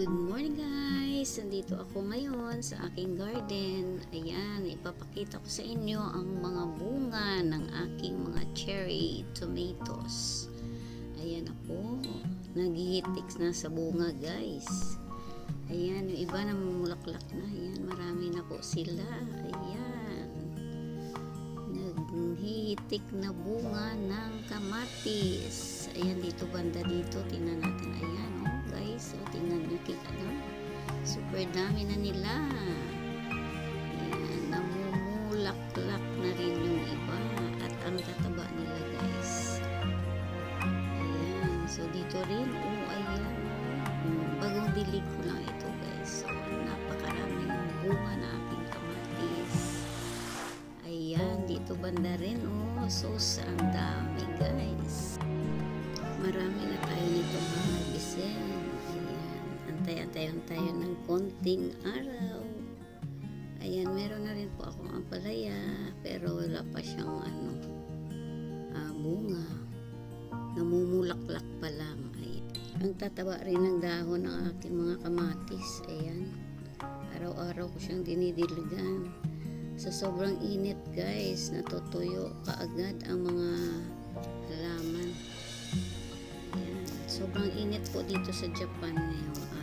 Good morning guys! Nandito ako ngayon sa aking garden. Ayan, ipapakita ko sa inyo ang mga bunga ng aking mga cherry tomatoes. Ayan ako. Naghihitik na sa bunga guys. Ayan, yung iba namumulaklak na. Ayan, marami na po sila. Ayan. Naghihitik na bunga ng kamatis. Ayan, dito banda dito. Tingnan natin. Ayan, oh guys. So, tingnan nyo kita no? Super dami na nila. Ayan, namumulaklak na rin yung iba. At ang tataba nila guys. Ayan. So, dito rin. Oh, ayan. Mm, Bagong dilig ko lang ito guys. So, napakaraming bunga na aking kamatis. Ayan, dito banda rin. Oh, so, ang dami guys. Marami na tayo tayo ng konting araw. Ayan, meron na rin po akong ampalaya, pero wala pa siyang ano, ah, bunga. Namumulaklak pa lang. Ayan. Ang tataba rin ng dahon ng aking mga kamatis. Ayan. Araw-araw ko siyang dinidiligan. Sa sobrang init guys, natutuyo kaagad ang mga halaman. Ayan. Sobrang init po dito sa Japan ngayong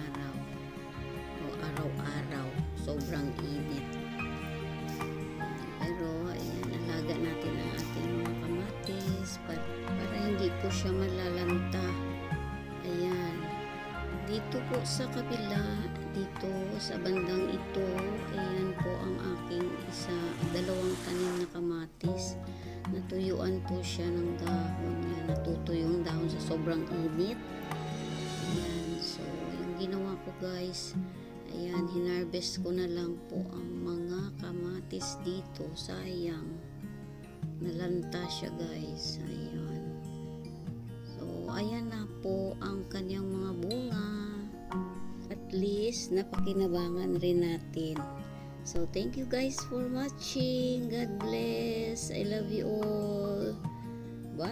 po siya malalanta. Ayan. Dito po sa kabila, dito sa bandang ito, ayan po ang aking isa, dalawang tanim na kamatis. Natuyuan po siya ng dahon niya. Natutuyo yung dahon sa sobrang init. Ayan. So, yung ginawa ko guys, ayan, hinarvest ko na lang po ang mga kamatis dito. Sayang. Nalanta siya guys. Ayan. Kanyang mga bunga. At least, napakinabangan rin natin. So, thank you guys for watching. God bless. I love you all.